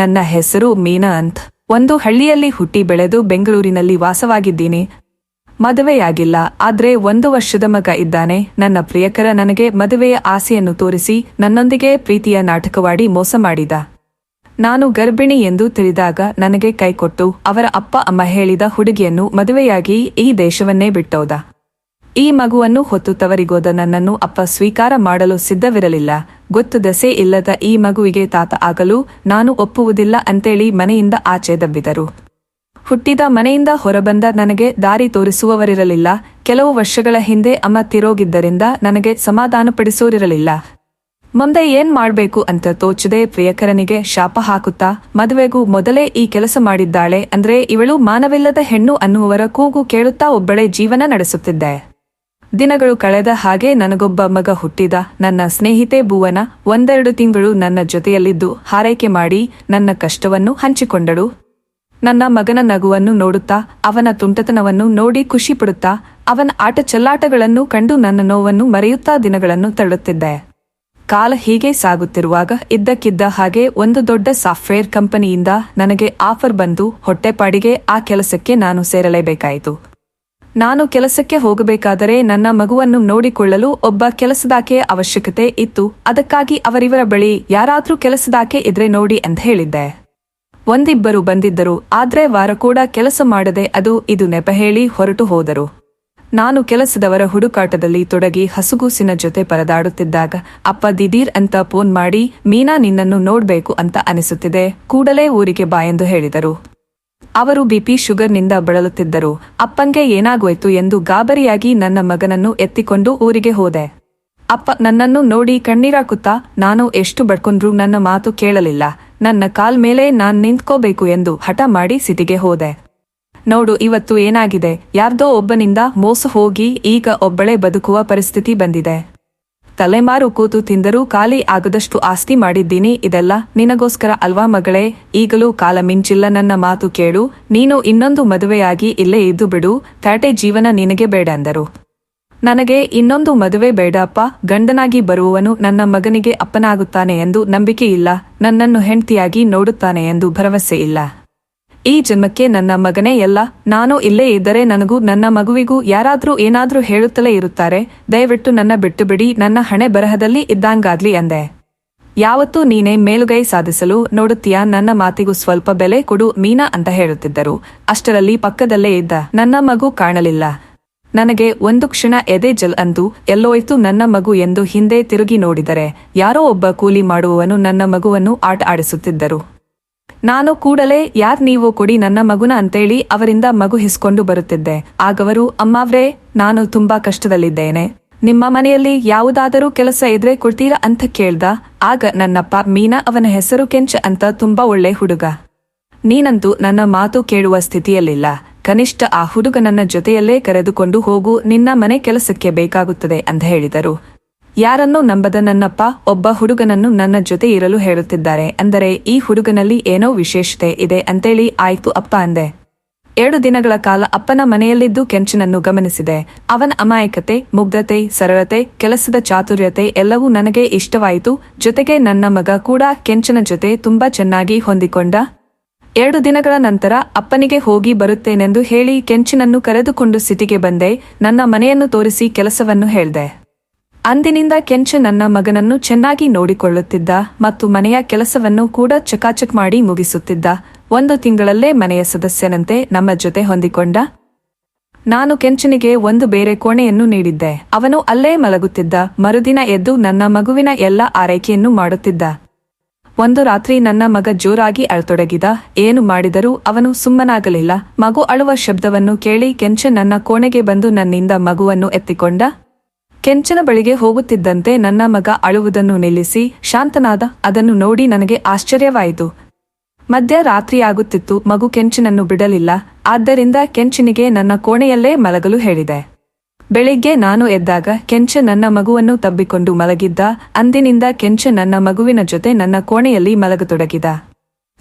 ನನ್ನ ಹೆಸರು ಮೀನಾ ಅಂತ್. ಒಂದು ಹಳ್ಳಿಯಲ್ಲಿ ಹುಟ್ಟಿ ಬೆಳೆದು ಬೆಂಗಳೂರಿನಲ್ಲಿ ವಾಸವಾಗಿದ್ದೀನಿ. ಮದುವೆಯಾಗಿಲ್ಲ, ಆದ್ರೆ ಒಂದು ವರ್ಷದ ಮಗ ಇದ್ದಾನೆ. ನನ್ನ ಪ್ರಿಯಕರ ನನಗೆ ಮದುವೆಯ ಆಸೆಯನ್ನು ತೋರಿಸಿ ನನ್ನೊಂದಿಗೆ ಪ್ರೀತಿಯ ನಾಟಕವಾಡಿ ಮೋಸ ಮಾಡಿದ. ನಾನು ಗರ್ಭಿಣಿ ಎಂದು ತಿಳಿದಾಗ ನನಗೆ ಕೈಕೊಟ್ಟು ಅವರ ಅಪ್ಪ, ಅಮ್ಮ ಹೇಳಿದ ಹುಡುಗಿಯನ್ನು ಮದುವೆಯಾಗಿ ಈ ದೇಶವನ್ನೇ ಬಿಟ್ಟೋದ. ಈ ಮಗುವನ್ನು ಹೊತ್ತು ತವರಿಗೋದ ನನ್ನನ್ನು ಅಪ್ಪ ಸ್ವೀಕಾರ ಮಾಡಲು ಸಿದ್ಧವಿರಲಿಲ್ಲ. ಗೊತ್ತು ದಸೆ ಇಲ್ಲದ ಈ ಮಗುವಿಗೆ ತಾತ ಆಗಲು ನಾನು ಒಪ್ಪುವುದಿಲ್ಲ ಅಂತೇಳಿ ಮನೆಯಿಂದ ಆಚೆ ದಬ್ಬಿದರು. ಹುಟ್ಟಿದ ಮನೆಯಿಂದ ಹೊರಬಂದ ನನಗೆ ದಾರಿ ತೋರಿಸುವವರಿರಲಿಲ್ಲ. ಕೆಲವು ವರ್ಷಗಳ ಹಿಂದೆ ಅಮ್ಮ ತಿರೋಗಿದ್ದರಿಂದ ನನಗೆ ಸಮಾಧಾನಪಡಿಸೋರಿರಲಿಲ್ಲ. ಮುಂದೆ ಏನ್ ಮಾಡ್ಬೇಕು ಅಂತ ತೋಚದೆ ಪ್ರಿಯಕರನಿಗೆ ಶಾಪ ಹಾಕುತ್ತಾ, ಮದುವೆಗೂ ಮೊದಲೇ ಈ ಕೆಲಸ ಮಾಡಿದ್ದಾಳೆ ಅಂದ್ರೆ ಇವಳು ಮಾನವಿಲ್ಲದ ಹೆಣ್ಣು ಅನ್ನುವವರ ಕೂಗು ಕೇಳುತ್ತಾ ಒಬ್ಬಳೇ ಜೀವನ ನಡೆಸುತ್ತಿದ್ದೆ. ದಿನಗಳು ಕಳೆದ ಹಾಗೆ ನನಗೊಬ್ಬ ಮಗ ಹುಟ್ಟಿದ. ನನ್ನ ಸ್ನೇಹಿತೆ ಭುವನ ಒಂದೆರಡು ತಿಂಗಳು ನನ್ನ ಜೊತೆಯಲ್ಲಿದ್ದು ಹಾರೈಕೆ ಮಾಡಿ ನನ್ನ ಕಷ್ಟವನ್ನು ಹಂಚಿಕೊಂಡಳು. ನನ್ನ ಮಗನ ನಗುವನ್ನು ನೋಡುತ್ತಾ, ಅವನ ತುಂಟತನವನ್ನು ನೋಡಿ ಖುಷಿ ಪಡುತ್ತಾ ಅವನ ಆಟ ಚೆಲ್ಲಾಟಗಳನ್ನು ಕಂಡು ನನ್ನ ನೋವನ್ನು ಮರೆಯುತ್ತಾ ದಿನಗಳನ್ನು ತಳ್ಳುತ್ತಿದ್ದೆ. ಕಾಲ ಹೀಗೆ ಸಾಗುತ್ತಿರುವಾಗ ಇದ್ದಕ್ಕಿದ್ದ ಹಾಗೆ ಒಂದು ದೊಡ್ಡ ಸಾಫ್ಟ್ವೇರ್ ಕಂಪನಿಯಿಂದ ನನಗೆ ಆಫರ್ ಬಂದು ಹೊಟ್ಟೆಪಾಡಿಗೆ ಆ ಕೆಲಸಕ್ಕೆ ನಾನು ಸೇರಲೇಬೇಕಾಯಿತು. ನಾನು ಕೆಲಸಕ್ಕೆ ಹೋಗಬೇಕಾದರೆ ನನ್ನ ಮಗುವನ್ನು ನೋಡಿಕೊಳ್ಳಲು ಒಬ್ಬ ಕೆಲಸದಾಕೆ ಅವಶ್ಯಕತೆ ಇತ್ತು. ಅದಕ್ಕಾಗಿ ಅವರಿವರ ಬಳಿ ಯಾರಾದ್ರೂ ಕೆಲಸದಾಕೆ ಇದ್ರೆ ನೋಡಿ ಅಂತ ಹೇಳಿದ್ದೆ. ಒಂದಿಬ್ಬರು ಬಂದಿದ್ದರು. ಆದ್ರೆ ವಾರ ಕೂಡ ಕೆಲಸ ಮಾಡದೆ ಅದು ಇದು ನೆಪ ಹೇಳಿ ಹೊರಟು ಹೋದರು. ನಾನು ಕೆಲಸದವರ ಹುಡುಕಾಟದಲ್ಲಿ ತೊಡಗಿ ಹಸುಗೂಸಿನ ಜೊತೆ ಪರದಾಡುತ್ತಿದ್ದಾಗ, ಅಪ್ಪ ದಿದೀರ್ ಅಂತ ಫೋನ್ ಮಾಡಿ, ಮೀನಾ ನಿನ್ನನ್ನು ನೋಡ್ಬೇಕು ಅಂತ ಅನಿಸುತ್ತಿದೆ. ಕೂಡಲೇ ಊರಿಗೆ ಬಾ ಎಂದು ಹೇಳಿದರು. ಅವರು ಬಿಪಿ ಶುಗರ್ನಿಂದ ಬಳಲುತ್ತಿದ್ದರು. ಅಪ್ಪಂಗೆ ಏನಾಗೋಯ್ತು ಎಂದು ಗಾಬರಿಯಾಗಿ ನನ್ನ ಮಗನನ್ನು ಎತ್ತಿಕೊಂಡು ಊರಿಗೆ ಹೋದೆ. ಅಪ್ಪ, ನನ್ನನ್ನು ನೋಡಿ ಕಣ್ಣೀರಾಕುತ್ತಾ ನಾನು ಎಷ್ಟು ಬಡ್ಕೊಂಡ್ರೂ ನನ್ನ ಮಾತು ಕೇಳಲಿಲ್ಲ. ನನ್ನ ಕಾಲ್ ಮೇಲೆ ನಾನ್ ನಿಂತ್ಕೋಬೇಕು ಎಂದು ಹಠ ಮಾಡಿ ಸಿಟಿಗೆ ಹೋದೆ. ನೋಡು, ಇವತ್ತು ಏನಾಗಿದೆ? ಯಾರ್ದೋ ಒಬ್ಬನಿಂದ ಮೋಸ ಹೋಗಿ ಈಗ ಒಬ್ಬಳೇ ಬದುಕುವ ಪರಿಸ್ಥಿತಿ ಬಂದಿದೆ. ತಲೆಮಾರು ಕೂತು ತಿಂದರೂ ಖಾಲಿ ಆಗದಷ್ಟು ಆಸ್ತಿ ಮಾಡಿದ್ದೀನಿ, ಇದೆಲ್ಲ ನಿನಗೋಸ್ಕರ ಅಲ್ವಾ ಮಗಳೇ? ಈಗಲೂ ಕಾಲ ಮಿಂಚಿಲ್ಲ ನನ್ನ ಮಾತು ಕೇಳು, ನೀನು ಇನ್ನೊಂದು ಮದುವೆಯಾಗಿ ಇಲ್ಲೇ ಇದ್ದು ಬಿಡು ತಾಟೆ ಜೀವನ ನಿನಗೆ ಬೇಡ ಅಂದರು. ನನಗೆ ಇನ್ನೊಂದು ಮದುವೆ ಬೇಡಪ್ಪ, ಗಂಡನಾಗಿ ಬರುವವನು ನನ್ನ ಮಗನಿಗೆ ಅಪ್ಪನಾಗುತ್ತಾನೆ ಎಂದು ನಂಬಿಕೆ ಇಲ್ಲ, ನನ್ನನ್ನು ಹೆಂಡತಿಯಾಗಿ ನೋಡುತ್ತಾನೆ ಎಂದು ಭರವಸೆ ಇಲ್ಲ. ಈ ಜನ್ಮಕ್ಕೆ ನನ್ನ ಮಗನೇ ಎಲ್ಲ ನಾನು ಇಲ್ಲೇ ಇದ್ದರೆ ನನಗೂ ನನ್ನ ಮಗುವಿಗೂ ಯಾರಾದ್ರೂ ಏನಾದ್ರೂ ಹೇಳುತ್ತಲೇ ಇರುತ್ತಾರೆ. ದಯವಿಟ್ಟು ನನ್ನ ಬಿಟ್ಟು ಬಿಡಿ, ನನ್ನ ಹಣೆ ಬರಹದಲ್ಲಿ ಇದ್ದಂಗಾಗ್ಲಿ ಅಂದೆ. ಯಾವತ್ತೂ ನೀನೇ ಮೇಲುಗೈ ಸಾಧಿಸಲು ನೋಡುತ್ತೀಯ? ನನ್ನ ಮಾತಿಗೂ ಸ್ವಲ್ಪ ಬೆಲೆ ಕೊಡು ಮೀನಾ ಅಂತ ಹೇಳುತ್ತಿದ್ದರು. ಅಷ್ಟರಲ್ಲಿ ಪಕ್ಕದಲ್ಲೇ ಇದ್ದ, ನನ್ನ ಮಗು ಕಾಣಲಿಲ್ಲ. ನನಗೆ ಒಂದು ಕ್ಷಣ ಎದೆ ಜಲ್ ಅಂದು, ಎಲ್ಲೋಯ್ತು ನನ್ನ ಮಗು ಎಂದು ಹಿಂದೆ ತಿರುಗಿ ನೋಡಿದರೆ, ಯಾರೋ ಒಬ್ಬ ಕೂಲಿ ಮಾಡುವವನು ನನ್ನ ಮಗುವನ್ನು ಆಟ ಆಡಿಸುತ್ತಿದ್ದರು. ನಾನು ಕೂಡಲೇ ಯಾರ್ ನೀವು ಕೊಡಿ ನನ್ನ ಮಗುನ ಅಂತೇಳಿ ಅವರಿಂದ ಮಗು ಹಿಸ್ಕೊಂಡು ಬರುತ್ತಿದ್ದೆ. ಆಗವರು, ಅಮ್ಮಾವ್ರೇ, ನಾನು ತುಂಬಾ ಕಷ್ಟದಲ್ಲಿದ್ದೇನೆ. ನಿಮ್ಮ ಮನೆಯಲ್ಲಿ ಯಾವುದಾದರೂ ಕೆಲಸ ಇದ್ರೆ ಕೊಡ್ತೀರಾ ಅಂತ ಕೇಳ್ದ. ಆಗ ನನ್ನಪ್ಪ, ಮೀನಾ, ಅವನ ಹೆಸರು ಕೆಂಚ ಅಂತ ತುಂಬಾ ಒಳ್ಳೆ ಹುಡುಗ. ನೀನಂತೂ ನನ್ನ ಮಾತು ಕೇಳುವ ಸ್ಥಿತಿಯಲ್ಲಿಲ್ಲ. ಕನಿಷ್ಠ ಆ ಹುಡುಗ ನನ್ನ ಜೊತೆಯಲ್ಲೇ ಕರೆದುಕೊಂಡು ಹೋಗು. ನಿನ್ನ ಮನೆ ಕೆಲಸಕ್ಕೆ ಬೇಕಾಗುತ್ತದೆ ಅಂತ ಹೇಳಿದರು. ಯಾರನ್ನೂ ನಂಬದ ನನ್ನಪ್ಪ ಒಬ್ಬ ಹುಡುಗನನ್ನು ನನ್ನ ಜೊತೆ ಇರಲು ಹೇಳುತ್ತಿದ್ದಾರೆ. ಅಂದರೆ ಈ ಹುಡುಗನಲ್ಲಿ ಏನೋ ವಿಶೇಷತೆ ಇದೆ ಅಂತೇಳಿ ಆಯ್ತು ಅಪ್ಪ ಅಂದೆ. ಎರಡು ದಿನಗಳ ಕಾಲ ಅಪ್ಪನ ಮನೆಯಲ್ಲಿದ್ದು ಕೆಂಚನನ್ನು ಗಮನಿಸಿದೆ. ಅವನ ಅಮಾಯಕತೆ, ಮುಗ್ಧತೆ, ಸರಳತೆ, ಕೆಲಸದ ಚಾತುರ್ಯತೆ ಎಲ್ಲವೂ ನನಗೆ ಇಷ್ಟವಾಯಿತು. ಜೊತೆಗೆ ನನ್ನ ಮಗ ಕೂಡ ಕೆಂಚನ ಜೊತೆ ತುಂಬಾ ಚೆನ್ನಾಗಿ ಹೊಂದಿಕೊಂಡ. ಎರಡು ದಿನಗಳ ನಂತರ ಅಪ್ಪನಿಗೆ ಹೋಗಿ ಬರುತ್ತೇನೆಂದು ಹೇಳಿ ಕೆಂಚಿನನ್ನು ಕರೆದುಕೊಂಡು ಸಿಟಿಗೆ ಬಂದೆ. ನನ್ನ ಮನೆಯನ್ನು ತೋರಿಸಿ ಕೆಲಸವನ್ನು ಹೇಳ್ದೆ. ಅಂದಿನಿಂದ ಕೆಂಚ ನನ್ನ ಮಗನನ್ನು ಚೆನ್ನಾಗಿ ನೋಡಿಕೊಳ್ಳುತ್ತಿದ್ದ ಮತ್ತು ಮನೆಯ ಕೆಲಸವನ್ನು ಕೂಡ ಚಕಾಚಕ್ ಮಾಡಿ ಮುಗಿಸುತ್ತಿದ್ದ. ಒಂದು ತಿಂಗಳಲ್ಲೇ ಮನೆಯ ಸದಸ್ಯನಂತೆ ನಮ್ಮ ಜೊತೆ ಹೊಂದಿಕೊಂಡ. ನಾನು ಕೆಂಚನಿಗೆ ಒಂದು ಬೇರೆ ಕೋಣೆಯನ್ನು ನೀಡಿದ್ದೆ. ಅವನು ಅಲ್ಲೇ ಮಲಗುತ್ತಿದ್ದ. ಮರುದಿನ ಎದ್ದು ನನ್ನ ಮಗುವಿನ ಎಲ್ಲ ಆರೈಕೆಯನ್ನು ಮಾಡುತ್ತಿದ್ದ. ಒಂದು ರಾತ್ರಿ ನನ್ನ ಮಗ ಜೋರಾಗಿ ಅಳತೊಡಗಿದ. ಏನು ಮಾಡಿದರೂ ಅವನು ಸುಮ್ಮನಾಗಲಿಲ್ಲ. ಮಗು ಅಳುವ ಶಬ್ದವನ್ನು ಕೇಳಿ ಕೆಂಚ ನನ್ನ ಕೋಣೆಗೆ ಬಂದು ನನ್ನಿಂದ ಮಗುವನ್ನು ಎತ್ತಿಕೊಂಡ. ಕೆಂಚನ ಬಳಿಗೆ ಹೋಗುತ್ತಿದ್ದಂತೆ ನನ್ನ ಮಗ ಅಳುವುದನ್ನು ನಿಲ್ಲಿಸಿ, ಶಾಂತನಾದ, ಅದನ್ನು ನೋಡಿ ನನಗೆ ಆಶ್ಚರ್ಯವಾಯಿತು. ಮಧ್ಯರಾತ್ರಿಯಾಗುತ್ತಿತ್ತು ಮಗು ಕೆಂಚನನ್ನು ಬಿಡಲಿಲ್ಲ. ಆದ್ದರಿಂದ ಕೆಂಚನಿಗೆ ನನ್ನ ಕೋಣೆಯಲ್ಲೇ ಮಲಗಲು ಹೇಳಿದೆ. ಬೆಳಿಗ್ಗೆ ನಾನು ಎದ್ದಾಗ ಕೆಂಚ ನನ್ನ ಮಗುವನ್ನು ತಬ್ಬಿಕೊಂಡು ಮಲಗಿದ್ದ, ಅಂದಿನಿಂದ ಕೆಂಚ ನನ್ನ ಮಗುವಿನ ಜೊತೆ ನನ್ನ ಕೋಣೆಯಲ್ಲಿ ಮಲಗತೊಡಗಿದ.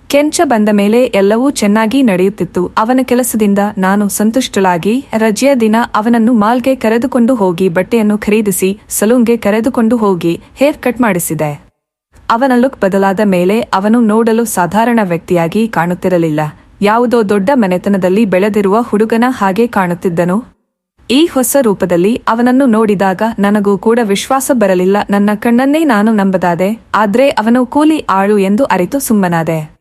ಕೆಂಚ ಬಂದ ಮೇಲೆ ಎಲ್ಲವೂ ಚೆನ್ನಾಗಿ ನಡೆಯುತ್ತಿತ್ತು. ಅವನ ಕೆಲಸದಿಂದ ನಾನು ಸಂತುಷ್ಟಳಾಗಿ ರಜೆಯ ದಿನ ಅವನನ್ನು ಮಾಲ್ಗೆ ಕರೆದುಕೊಂಡು ಹೋಗಿ ಬಟ್ಟೆಯನ್ನು ಖರೀದಿಸಿ ಸಲೂನ್ಗೆ ಕರೆದುಕೊಂಡು ಹೋಗಿ ಹೇರ್ ಕಟ್ ಮಾಡಿಸಿದೆ. ಅವನ ಲುಕ್ ಬದಲಾದ ಮೇಲೆ ಅವನು ನೋಡಲು ಸಾಧಾರಣ ವ್ಯಕ್ತಿಯಾಗಿ ಕಾಣುತ್ತಿರಲಿಲ್ಲ. ಯಾವುದೋ ದೊಡ್ಡ ಮನೆತನದಲ್ಲಿ ಬೆಳೆದಿರುವ ಹುಡುಗನ ಹಾಗೆ ಕಾಣುತ್ತಿದ್ದನು. ಈ ಹೊಸ ರೂಪದಲ್ಲಿ ಅವನನ್ನು ನೋಡಿದಾಗ ನನಗೂ ಕೂಡ ವಿಶ್ವಾಸ ಬರಲಿಲ್ಲ. ನನ್ನ ಕಣ್ಣನ್ನೇ ನಾನು ನಂಬದಾದೆ. ಆದ್ರೆ ಅವನು ಕೂಲಿ ಆಳು ಎಂದು ಅರಿತು ಸುಮ್ಮನಾದೆ.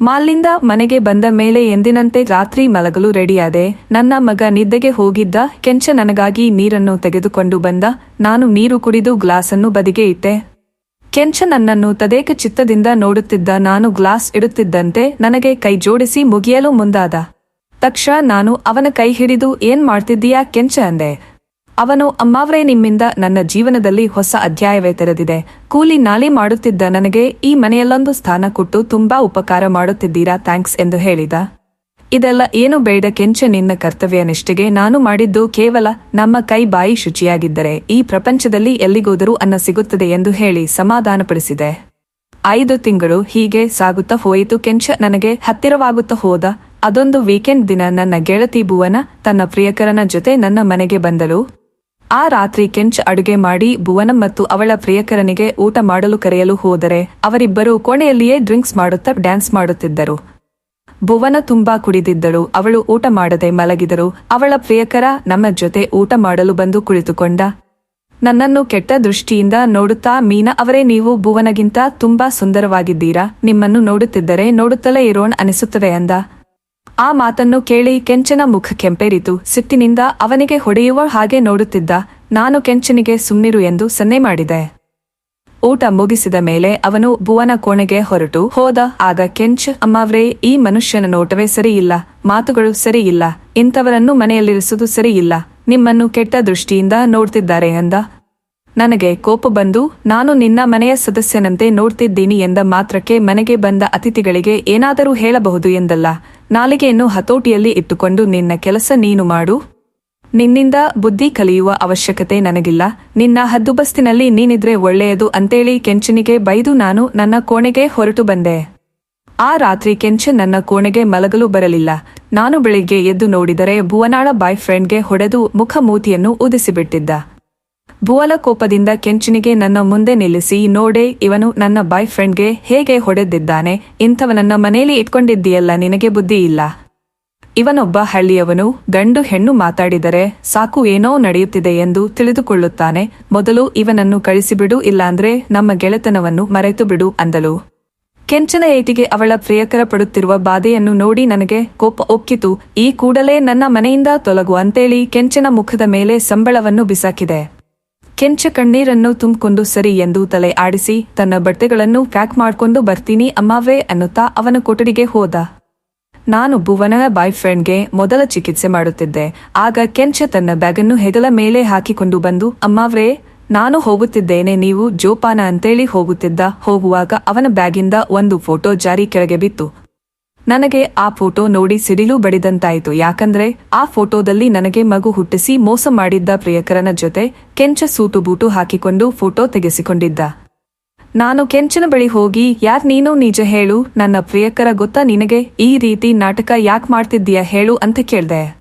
ಮಾಲ್ನಿಂದ ಮನೆಗೆ ಬಂದ ಮೇಲೆ ಎಂದಿನಂತೆ ರಾತ್ರಿ ಮಲಗಲು ರೆಡಿಯಾದೆ. ನನ್ನ ಮಗ ನಿದ್ದೆಗೆ ಹೋಗಿದ್ದ. ಕೆಂಚ ನನಗಾಗಿ ನೀರನ್ನು ತೆಗೆದುಕೊಂಡು ಬಂದ. ನಾನು ನೀರು ಕುಡಿದು ಗ್ಲಾಸನ್ನು ಬದಿಗೆ ಇಟ್ಟೆ. ಕೆಂಚ ನನ್ನನ್ನು ತದೇಕ ಚಿತ್ತದಿಂದ ನೋಡುತ್ತಿದ್ದ. ನಾನು ಗ್ಲಾಸ್ ಇಡುತ್ತಿದ್ದಂತೆ ನನಗೆ ಕೈ ಜೋಡಿಸಿ ಮುಗಿಯಲು ಮುಂದಾದ. ತಕ್ಷಣ ನಾನು ಅವನ ಕೈ ಹಿಡಿದು, ಏನ್ ಮಾಡ್ತಿದ್ದೀಯಾ ಕೆಂಚ? ಅಂದೆ. ಅವನು ಅಮ್ಮಾವ್ರೆ ನಿಮ್ಮಿಂದ ನನ್ನ ಜೀವನದಲ್ಲಿ ಹೊಸ ಅಧ್ಯಾಯವೇ ತೆರೆದಿದೆ. ಕೂಲಿ ನಾಲಿ ಮಾಡುತ್ತಿದ್ದ ನನಗೆ ಈ ಮನೆಯಲ್ಲೊಂದು ಸ್ಥಾನ ಕೊಟ್ಟು ತುಂಬಾ ಉಪಕಾರ ಮಾಡುತ್ತಿದ್ದೀರಾ, ಥ್ಯಾಂಕ್ಸ್ ಎಂದು ಹೇಳಿದ. ಇದೆಲ್ಲ ಏನು ಬೇಡ, ಕೆಂಚ ನಿನ್ನ ಕರ್ತವ್ಯ ನಿಷ್ಠೆಗೆ. ನಾನು ಮಾಡಿದ್ದು ಕೇವಲ ನಮ್ಮ ಕೈ ಬಾಯಿ ಶುಚಿಯಾಗಿದ್ದರೆ, ಈ ಪ್ರಪಂಚದಲ್ಲಿ ಎಲ್ಲಿಗೋದರೂ ಅನ್ನ ಸಿಗುತ್ತದೆ ಎಂದು ಹೇಳಿ ಸಮಾಧಾನಪಡಿಸಿದೆ. ಐದು ತಿಂಗಳು ಹೀಗೆ ಸಾಗುತ್ತಾ ಹೋಯಿತು. ಕೆಂಚ ನನಗೆ ಹತ್ತಿರವಾಗುತ್ತಾ ಹೋದ. ಅದೊಂದು ವೀಕೆಂಡ್ ದಿನ ನನ್ನ ಗೆಳತಿ ಭುವನ ತನ್ನ ಪ್ರಿಯಕರನ ಜೊತೆ ನನ್ನ ಮನೆಗೆ ಬಂದಳು. ಆ ರಾತ್ರಿ ಕೆಂಚ್ ಅಡುಗೆ ಮಾಡಿ ಭುವನ ಮತ್ತು ಅವಳ ಪ್ರಿಯಕರನಿಗೆ ಊಟ ಮಾಡಲು ಕರೆಯಲು ಹೋದರೆ ಅವರಿಬ್ಬರು ಕೋಣೆಯಲ್ಲಿಯೇ ಡ್ರಿಂಕ್ಸ್ ಮಾಡುತ್ತಾ ಡ್ಯಾನ್ಸ್ ಮಾಡುತ್ತಿದ್ದರು. ಭುವನ ತುಂಬಾ ಕುಡಿದಿದ್ದಳು. ಅವಳು ಊಟ ಮಾಡದೆ ಮಲಗಿದರು. ಅವಳ ಪ್ರಿಯಕರ ನಮ್ಮ ಜೊತೆ ಊಟ ಮಾಡಲು ಬಂದು ಕುಳಿತುಕೊಂಡ. ನನ್ನನ್ನು ಕೆಟ್ಟ ದೃಷ್ಟಿಯಿಂದ ನೋಡುತ್ತಾ ಮೀನಾ ಅವರೇ, ನೀವು ಭುವನಗಿಂತ ತುಂಬಾ ಸುಂದರವಾಗಿದ್ದೀರಾ. ನಿಮ್ಮನ್ನು ನೋಡುತ್ತಿದ್ದರೆ ನೋಡುತ್ತಲೇ ಇರೋಣ ಅನಿಸುತ್ತದೆ ಅಂದ. ಆ ಮಾತನ್ನು ಕೇಳಿ ಕೆಂಚನ ಮುಖ ಕೆಂಪೇರಿತು. ಸಿಟ್ಟಿನಿಂದ ಅವನಿಗೆ ಹೊಡೆಯುವ ಹಾಗೆ ನೋಡುತ್ತಿದ್ದ, ನಾನು ಕೆಂಚನಿಗೆ ಸುಮ್ನಿರು ಎಂದು ಸನ್ನೆ ಮಾಡಿದೆ. ಊಟ ಮುಗಿಸಿದ ಮೇಲೆ ಅವನು ಭುವನ ಕೋಣೆಗೆ ಹೊರಟು. ಹೋದ, ಆಗ ಕೆಂಚ್, ಅಮ್ಮವ್ರೇ, ಈ ಮನುಷ್ಯನ ನೋಟವೇ ಸರಿಯಿಲ್ಲ. ಮಾತುಗಳು ಸರಿಯಿಲ್ಲ. ಇಂಥವರನ್ನು ಮನೆಯಲ್ಲಿರಿಸುವುದು ಸರಿಯಿಲ್ಲ. ನಿಮ್ಮನ್ನು ಕೆಟ್ಟ ದೃಷ್ಟಿಯಿಂದ ನೋಡ್ತಿದ್ದಾರೆ ಎಂದ ನನಗೆ ಕೋಪ ಬಂದು, ನಾನು ನಿನ್ನ ಮನೆಯ ಸದಸ್ಯನಂತೆ ನೋಡ್ತಿದ್ದೀನಿ ಎಂದ ಮಾತ್ರಕ್ಕೆ ಮನೆಗೆ ಬಂದ ಅತಿಥಿಗಳಿಗೆ ಏನಾದರೂ ಹೇಳಬಹುದು ಎಂದಲ್ಲ. ನಾಲಿಗೆಯನ್ನು ಹತೋಟಿಯಲ್ಲಿ ಇಟ್ಟುಕೊಂಡು ನಿನ್ನ ಕೆಲಸ ನೀನು ಮಾಡು. ನಿನ್ನಿಂದ ಬುದ್ಧಿ ಕಲಿಯುವ ಅವಶ್ಯಕತೆ ನನಗಿಲ್ಲ. ನಿನ್ನ ಹದ್ದುಬಸ್ತಿನಲ್ಲಿ ನೀನಿದ್ರೆ ಒಳ್ಳೆಯದು ಅಂತೇಳಿ ಕೆಂಚನಿಗೆ ಬೈದು ನಾನು ನನ್ನ ಕೋಣೆಗೆ ಹೊರಟು ಬಂದೆ. ಆ ರಾತ್ರಿ ಕೆಂಚ ನನ್ನ ಕೋಣೆಗೆ ಮಲಗಲು ಬರಲಿಲ್ಲ. ನಾನು ಬೆಳಿಗ್ಗೆ ಎದ್ದು ನೋಡಿದರೆ ಭುವನಾಳ ಬಾಯ್ ಫ್ರೆಂಡ್ಗೆ ಹೊಡೆದು ಮುಖ ಮೂತಿಯನ್ನು ಉದಿಸಿಬಿಟ್ಟಿದ್ದ ಭುವನ ಕೋಪದಿಂದ ಕೆಂಚನಿಗೆ ನನ್ನ ಮುಂದೆ ನಿಲ್ಲಿಸಿ, ನೋಡೆ, ಇವನು ನನ್ನ ಬಾಯ್ ಫ್ರೆಂಡ್ಗೆ ಹೇಗೆ ಹೊಡೆದಿದ್ದಾನೆ? ಇಂಥವನನ್ನ ಮನೆಯಲ್ಲಿ ಇಟ್ಕೊಂಡಿದ್ದೀಯಲ್ಲ, ನಿನಗೆ ಬುದ್ಧಿ ಇಲ್ಲ. ಇವನೊಬ್ಬ ಹಳ್ಳಿಯವನು ಗಂಡು ಹೆಣ್ಣು ಮಾತಾಡಿದರೆ ಸಾಕು ಏನೋ ನಡೆಯುತ್ತಿದೆ ಎಂದು ತಿಳಿದುಕೊಳ್ಳುತ್ತಾನೆ. ಮೊದಲು ಇವನನ್ನು ಕಳಿಸಿಬಿಡು, ಇಲ್ಲಾಂದ್ರೆ ನಮ್ಮ ಗೆಳೆತನವನ್ನು ಮರೆತು ಬಿಡು ಅಂದಳು. ಕೆಂಚನ ಏಟಿಗೆ ಅವಳ ಪ್ರಿಯಕರ ಪಡುತ್ತಿರುವ ಬಾಧೆಯನ್ನು ನೋಡಿ ನನಗೆ ಕೋಪ ಒಕ್ಕಿತು ಈ ಕೂಡಲೇ ನನ್ನ ಮನೆಯಿಂದ ತೊಲಗು ಅಂತೇಳಿ ಕೆಂಚನ ಮುಖದ ಮೇಲೆ ಸಂಬಳವನ್ನು ಬಿಸಾಕಿದೆ. ಕೆಂಚ ಕಣ್ಣೀರನ್ನು ತುಂಬಿಕೊಂಡು ಸರಿ ಎಂದು ತಲೆ ಆಡಿಸಿ, ತನ್ನ ಬಟ್ಟೆಗಳನ್ನು ಪ್ಯಾಕ್ ಮಾಡ್ಕೊಂಡು ಬರ್ತೀನಿ ಅಮ್ಮವೇ ಅನ್ನುತ್ತಾ ಅವನ ಕೊಠಡಿಗೆ ಹೋದ. ನಾನು ಭುವನನ ಬಾಯ್ ಫ್ರೆಂಡ್ಗೆ ಮೊದಲ ಚಿಕಿತ್ಸೆ ಮಾಡುತ್ತಿದ್ದೆ. ಆಗ ಕೆಂಚ ತನ್ನ ಬ್ಯಾಗನ್ನು ಹೆಗಲ ಮೇಲೆ ಹಾಕಿಕೊಂಡು ಬಂದು ಅಮ್ಮವ್ರೇ ನಾನು ಹೋಗುತ್ತಿದ್ದೇನೆ, ನೀವು ಜೋಪಾನ ಅಂತೇಳಿ ಹೋಗುತ್ತಿದ್ದ. ಹೋಗುವಾಗ ಅವನ ಬ್ಯಾಗಿಂದ ಒಂದು ಫೋಟೋ ಜಾರಿ ಕೆಳಗೆ ಬಿತ್ತು. ನನಗೆ ಆ ಫೋಟೋ ನೋಡಿ ಸಿಡಿಲು ಬಡಿದಂತಾಯಿತು. ಯಾಕಂದ್ರೆ ಆ ಫೋಟೋದಲ್ಲಿ ನನಗೆ ಮಗು ಹುಟ್ಟಿಸಿ ಮೋಸ ಮಾಡಿದ್ದ ಪ್ರಿಯಕರನ ಜೊತೆ ಕೆಂಚ ಸೂಟು ಬೂಟು ಹಾಕಿಕೊಂಡು ಫೋಟೋ ತೆಗೆಸಿಕೊಂಡಿದ್ದ. ನಾನು ಕೆಂಚನ ಬಳಿ ಹೋಗಿ, ಯಾರ್ ನೀನು? ನಿಜ ಹೇಳು. ನನ್ನ ಪ್ರಿಯಕರ ಗೊತ್ತಾ ನಿನಗೆ? ಈ ರೀತಿ ನಾಟಕ ಯಾಕ್ ಮಾಡ್ತಿದ್ದೀಯ? ಹೇಳು ಅಂತ ಕೇಳ್ದೆ.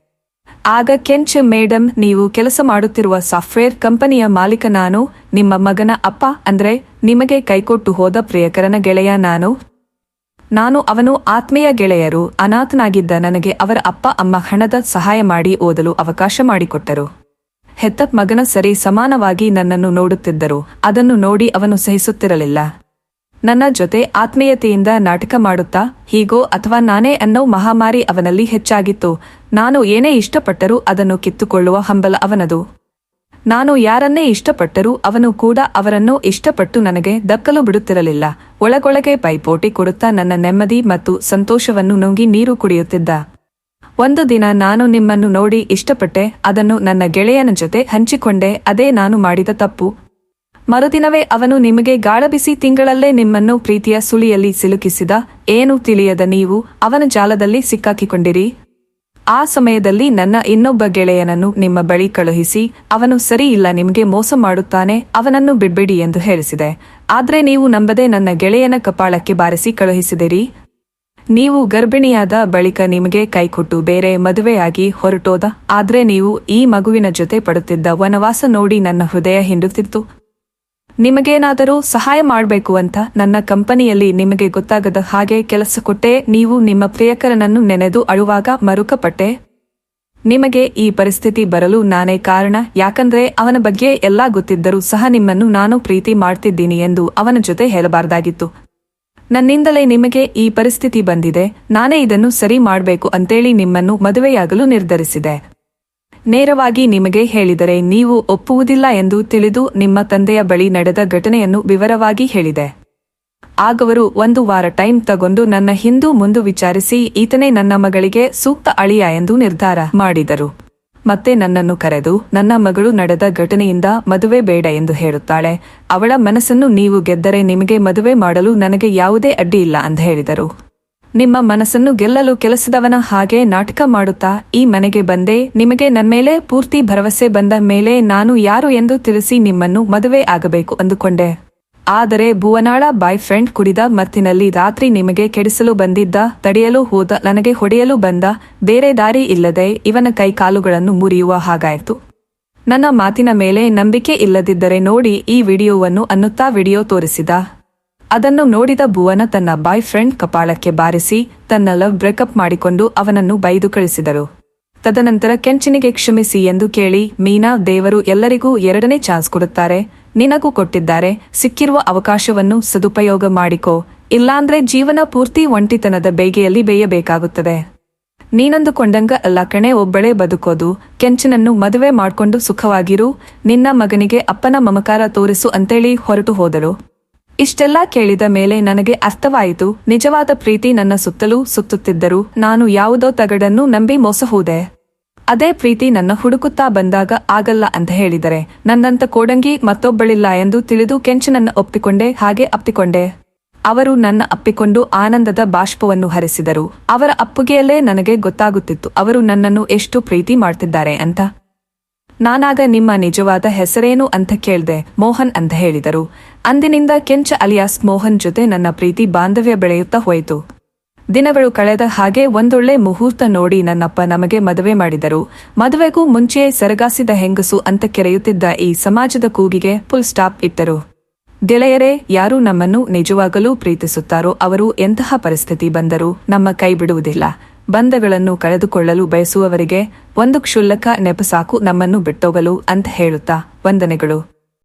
ಆಗ ಕೆಂಚ ಮೇಡಮ್ ನೀವು ಕೆಲಸ ಮಾಡುತ್ತಿರುವ ಸಾಫ್ಟ್ವೇರ್ ಕಂಪನಿಯ ಮಾಲೀಕ ನಾನು. ನಿಮ್ಮ ಮಗನ ಅಪ್ಪ ಅಂದ್ರೆ ನಿಮಗೆ ಕೈಕೊಟ್ಟು ಹೋದ ಪ್ರಿಯಕರನ ಗೆಳೆಯ ನಾನು. ನಾನು ಅವನು ಆತ್ಮೀಯ ಗೆಳೆಯರು, ಅನಾಥನಾಗಿದ್ದ ನನಗೆ ಅವರ ಅಪ್ಪ, ಅಮ್ಮ ಹಣದ ಸಹಾಯ ಮಾಡಿ ಓದಲು ಅವಕಾಶ ಮಾಡಿಕೊಟ್ಟರು. ಹೆತ್ತ ಮಗನ ಸರಿ ಸಮಾನವಾಗಿ ನನ್ನನ್ನು ನೋಡುತ್ತಿದ್ದರು, ಅದನ್ನು ನೋಡಿ ಅವನು ಸಹಿಸುತ್ತಿರಲಿಲ್ಲ. ನನ್ನ ಜೊತೆ ಆತ್ಮೀಯತೆಯಿಂದ ನಾಟಕ ಮಾಡುತ್ತಾ, ಹೀಗೋ ಅಥವಾ ನಾನೇ ಅನ್ನೋ ಮಹಾಮಾರಿ ಅವನಲ್ಲಿ ಹೆಚ್ಚಾಗಿತ್ತು, ನಾನು ಏನೇ ಇಷ್ಟಪಟ್ಟರೂ ಅದನ್ನು ಕಿತ್ತುಕೊಳ್ಳುವ ಹಂಬಲ ಅವನದು. ನಾನು ಯಾರನ್ನೇ ಇಷ್ಟಪಟ್ಟರೂ ಅವನು ಕೂಡ ಅವರನ್ನು ಇಷ್ಟಪಟ್ಟು ನನಗೆ ದಕ್ಕಲು ಬಿಡುತ್ತಿರಲಿಲ್ಲ. ಒಳಗೊಳಗೆ ಪೈಪೋಟಿ ಕೊಡುತ್ತಾ ನನ್ನ ನೆಮ್ಮದಿ ಮತ್ತು ಸಂತೋಷವನ್ನು ನುಂಗಿ ನೀರು ಕುಡಿಯುತ್ತಿದ್ದ. ಒಂದು ದಿನ ನಾನು ನಿಮ್ಮನ್ನು ನೋಡಿ ಇಷ್ಟಪಟ್ಟೆ, ಅದನ್ನು ನನ್ನ ಗೆಳೆಯನ ಜೊತೆ ಹಂಚಿಕೊಂಡೆ, ಅದೇ ನಾನು ಮಾಡಿದ ತಪ್ಪು. ಮರುದಿನವೇ ಅವನು ನಿಮಗೆ ಗಾಳಬಿಸಿ ತಿಂಗಳಲ್ಲೇ ನಿಮ್ಮನ್ನು ಪ್ರೀತಿಯ ಸುಳಿಯಲ್ಲಿ ಸಿಲುಕಿಸಿದ. ಏನು ತಿಳಿಯದ ನೀವು, ಅವನ ಜಾಲದಲ್ಲಿ ಸಿಕ್ಕಾಕಿಕೊಂಡಿರಿ. ಆ ಸಮಯದಲ್ಲಿ ನನ್ನ ಇನ್ನೊಬ್ಬ ಗೆಳೆಯನನ್ನು ನಿಮ್ಮ ಬಳಿ ಕಳುಹಿಸಿ, ಅವನು ಸರಿ ಇಲ್ಲ, ನಿಮಗೆ ಮೋಸ ಮಾಡುತ್ತಾನೆ, ಅವನನ್ನು ಬಿಡ್ಬಿಡಿ ಎಂದು ಹೇಳಿಸಿದೆ. ಆದ್ರೆ ನೀವು ನಂಬದೆ ನನ್ನ ಗೆಳೆಯನ ಕಪಾಳಕ್ಕೆ ಬಾರಿಸಿ ಕಳುಹಿಸಿದಿರಿ. ನೀವು ಗರ್ಭಿಣಿಯಾದ ಬಳಿಕ ನಿಮಗೆ ಕೈಕೊಟ್ಟು ಬೇರೆ ಮದುವೆಯಾಗಿ ಹೊರಟೋದ. ಆದ್ರೆ ನೀವು ಈ ಮಗುವಿನ ಜೊತೆ ಪಡುತ್ತಿದ್ದ ವನವಾಸ ನೋಡಿ ನನ್ನ ಹೃದಯ ಹಿಂಡುತ್ತಿತ್ತು. ನಿಮಗೇನಾದರೂ ಸಹಾಯ ಮಾಡಬೇಕು ಅಂತ ನನ್ನ ಕಂಪನಿಯಲ್ಲಿ ನಿಮಗೆ ಗೊತ್ತಾಗದ ಹಾಗೆ ಕೆಲಸ ಕೊಟ್ಟೆ ನೀವು ನಿಮ್ಮ ಪ್ರಿಯಕರನನ್ನು ನೆನೆದು ಅಳುವಾಗ ಮರುಕಪಟ್ಟೆ. ನಿಮಗೆ ಈ ಪರಿಸ್ಥಿತಿ ಬರಲು ನಾನೇ ಕಾರಣ, ಯಾಕಂದ್ರೆ ಅವನ ಬಗ್ಗೆ ಎಲ್ಲಾ ಗೊತ್ತಿದ್ದರೂ ಸಹ ನಿಮ್ಮನ್ನು ನಾನು ಪ್ರೀತಿ ಮಾಡ್ತಿದ್ದೀನಿ ಎಂದು ಅವನ ಜೊತೆ ಹೇಳಬಾರ್ದಾಗಿತ್ತು. ನನ್ನಿಂದಲೇ ನಿಮಗೆ ಈ ಪರಿಸ್ಥಿತಿ ಬಂದಿದೆ, ನಾನೇ ಇದನ್ನು ಸರಿ ಮಾಡಬೇಕು ಅಂತೇಳಿ ನಿಮ್ಮನ್ನು ಮದುವೆಯಾಗಲು ನಿರ್ಧರಿಸಿದೆ. ನೇರವಾಗಿ ನಿಮಗೆ ಹೇಳಿದರೆ ನೀವು ಒಪ್ಪುವುದಿಲ್ಲ ಎಂದು ತಿಳಿದು ನಿಮ್ಮ ತಂದೆಯ ಬಳಿ ನಡೆದ ಘಟನೆಯನ್ನು ವಿವರವಾಗಿ ಹೇಳಿದೆ. ಆಗವರು ಒಂದು ವಾರ ಟೈಮ್ ತಗೊಂಡು ನನ್ನ ಹಿಂದೂ ಮುಂದು ವಿಚಾರಿಸಿ, ಈತನೇ ನನ್ನ ಮಗಳಿಗೆ ಸೂಕ್ತ ಅಳಿಯ ಎಂದು ನಿರ್ಧಾರ ಮಾಡಿದರು. ಮತ್ತೆ ನನ್ನನ್ನು ಕರೆದು, ನನ್ನ ಮಗಳು ನಡೆದ ಘಟನೆಯಿಂದ ಮದುವೆ ಬೇಡ ಎಂದು ಹೇಳುತ್ತಾಳೆ. ಅವಳ ಮನಸ್ಸನ್ನು ನೀವು ಗೆದ್ದರೆ ನಿಮಗೆ ಮದುವೆ ಮಾಡಲು ನನಗೆ ಯಾವುದೇ ಅಡ್ಡಿ ಇಲ್ಲ ಅಂತ ಹೇಳಿದರು. ನಿಮ್ಮ ಮನಸ್ಸನ್ನು ಗೆಲ್ಲಲು ಕೆಲಸದವನ ಹಾಗೆ ನಾಟಕ ಮಾಡುತ್ತಾ ಈ ಮನೆಗೆ ಬಂದೆ. ನಿಮಗೆ ನನ್ನ ಮೇಲೆ ಪೂರ್ತಿ ಭರವಸೆ ಬಂದ ಮೇಲೆ ನಾನು ಯಾರು ಎಂದು ತಿಳಿಸಿ ನಿಮ್ಮನ್ನು ಮದುವೆ ಆಗಬೇಕು ಅಂದುಕೊಂಡೆ. ಆದರೆ ಭುವನಾಳ ಬಾಯ್ ಫ್ರೆಂಡ್ ಕುಡಿದ ಮತ್ತಿನಲ್ಲಿ ರಾತ್ರಿ ನಿಮಗೆ ಕೆಡಿಸಲು ಬಂದಿದ್ದ, ತಡೆಯಲು ಹೋದ, ನನಗೆ ಹೊಡೆಯಲು ಬಂದ ಬೇರೆ ದಾರಿ ಇಲ್ಲದೆ ಇವನ ಕೈಕಾಲುಗಳನ್ನು ಮುರಿಯುವ ಹಾಗಾಯಿತು. ನನ್ನ ಮಾತಿನ ಮೇಲೆ ನಂಬಿಕೆ ಇಲ್ಲದಿದ್ದರೆ ನೋಡಿ ಈ ವಿಡಿಯೋವನ್ನು ಅನ್ನುತ್ತಾ ವಿಡಿಯೋ ತೋರಿಸಿದ. ಅದನ್ನು ನೋಡಿದ ಭುವನ ತನ್ನ ಬಾಯ್ ಫ್ರೆಂಡ್ ಕಪಾಳಕ್ಕೆ ಬಾರಿಸಿ ತನ್ನ ಲವ್ ಬ್ರೇಕಪ್ ಮಾಡಿಕೊಂಡು ಅವನನ್ನು ಬೈದು ಕಳಿಸಿದರು. ತದನಂತರ ಕೆಂಚನಿಗೆ ಕ್ಷಮಿಸಿ ಎಂದು ಕೇಳಿ, ಮೀನಾ, ದೇವರು ಎಲ್ಲರಿಗೂ ಎರಡನೇ ಚಾನ್ಸ್ ಕೊಡುತ್ತಾರೆ. ನಿನಗೂ ಕೊಟ್ಟಿದ್ದಾರೆ. ಸಿಕ್ಕಿರುವ ಅವಕಾಶವನ್ನು ಸದುಪಯೋಗ ಮಾಡಿಕೋ. ಇಲ್ಲಾಂದ್ರೆ ಜೀವನ ಪೂರ್ತಿ ಒಂಟಿತನದ ಬೇಗೆಯಲ್ಲಿ ಬೇಯಬೇಕಾಗುತ್ತದೆ. ನೀನಂದುಕೊಂಡಂಗ ಅಲ್ಲ ಕಣೆ, ಒಬ್ಬಳೇ ಬದುಕೋದು. ಕೆಂಚನನ್ನು ಮದುವೆ ಮಾಡ್ಕೊಂಡು ಸುಖವಾಗಿರು. ನಿನ್ನ ಮಗನಿಗೆ ಅಪ್ಪನ ಮಮಕಾರ ತೋರಿಸು ಅಂತೇಳಿ ಹೊರಟು ಹೋದಳು ಇಷ್ಟೆಲ್ಲ ಕೇಳಿದ ಮೇಲೆ ನನಗೆ ಅರ್ಥವಾಯಿತು ನಿಜವಾದ ಪ್ರೀತಿ ನನ್ನ ಸುತ್ತಲೂ ಸುತ್ತುತ್ತಿದ್ದರು ನಾನು ಯಾವುದೋ ತಗಡನ್ನು ನಂಬಿ ಮೋಸ ಹೋದೆ. ಅದೇ ಪ್ರೀತಿ ನನ್ನ ಹುಡುಕುತ್ತಾ ಬಂದಾಗ ಆಗಲ್ಲ ಅಂತ ಹೇಳಿದರೆ, ನನ್ನಂತ ಕೋಡಂಗಿ ಮತ್ತೊಬ್ಬಳಿಲ್ಲ ಎಂದು ತಿಳಿದು ಕೆಂಚನನ್ನ ಒಪ್ಪಿಕೊಂಡೆ, ಹಾಗೆ ಅಪ್ಪಿಕೊಂಡೆ. ಅವರು ನನ್ನ ಅಪ್ಪಿಕೊಂಡು ಆನಂದದ ಬಾಷ್ಪವನ್ನು ಹರಿಸಿದರು. ಅವರ ಅಪ್ಪುಗೆಯಲ್ಲೇ ನನಗೆ ಗೊತ್ತಾಗುತ್ತಿತ್ತು, ಅವರು ನನ್ನನ್ನು ಎಷ್ಟು ಪ್ರೀತಿ ಮಾಡ್ತಿದ್ದಾರೆ ಅಂತ. ನಾನಾಗ ನಿಮ್ಮ ನಿಜವಾದ ಹೆಸರೇನು ಅಂತ ಕೇಳ್ದೆ, ಮೋಹನ್ ಅಂತ ಹೇಳಿದರು. ಅಂದಿನಿಂದ ಕೆಂಚ ಅಲಿಯಾಸ್ ಮೋಹನ್ ಜೊತೆ ನನ್ನ ಪ್ರೀತಿ ಬಾಂಧವ್ಯ ಬೆಳೆಯುತ್ತಾ ಹೋಯಿತು. ದಿನಗಳು ಕಳೆದ ಹಾಗೆ ಒಂದೊಳ್ಳೆ ಮುಹೂರ್ತ ನೋಡಿ ನನ್ನಪ್ಪ ನಮಗೆ ಮದುವೆ ಮಾಡಿದರು. ಮದುವೆಗೂ ಮುಂಚೆಯೇ ಸರಗಾಸಿದ ಹೆಂಗಸು ಅಂತ ಕೆರೆಯುತ್ತಿದ್ದ ಈ ಸಮಾಜದ ಕೂಗಿಗೆ ಫುಲ್ ಸ್ಟಾಪ್ ಇಟ್ಟರು. ಗೆಳೆಯರೇ, ಯಾರು ನಮ್ಮನ್ನು ನಿಜವಾಗಲೂ ಪ್ರೀತಿಸುತ್ತಾರೋ ಅವರು ಎಂತಹ ಪರಿಸ್ಥಿತಿ ಬಂದರೂ ನಮ್ಮ ಕೈ ಬಿಡುವುದಿಲ್ಲ. ಬಂಧಗಳನ್ನು ಕಳೆದುಕೊಳ್ಳಲು ಬಯಸುವವರಿಗೆ ಒಂದು ಕ್ಷುಲ್ಲಕ ನೆಪ ಸಾಕು ನಮ್ಮನ್ನು ಬಿಟ್ಟೋಗಲು ಅಂತ ಹೇಳುತ್ತಾ ವಂದನೆಗಳು.